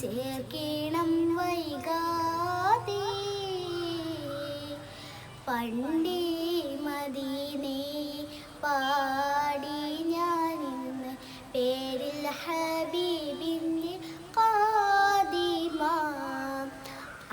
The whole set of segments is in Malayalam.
ചേർക്കണം വൈകാതെ. പണ്ടേ മദീനെ പാടി ഞാൻ ഇന്ന് പേരിൽ ഹബീബിൻ കാതിമ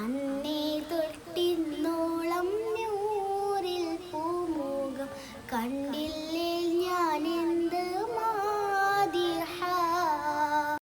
അന്നേ തൊട്ടിന്നോളം നൂറിൽ പൂമുഖം കണ്ടില്ലേ?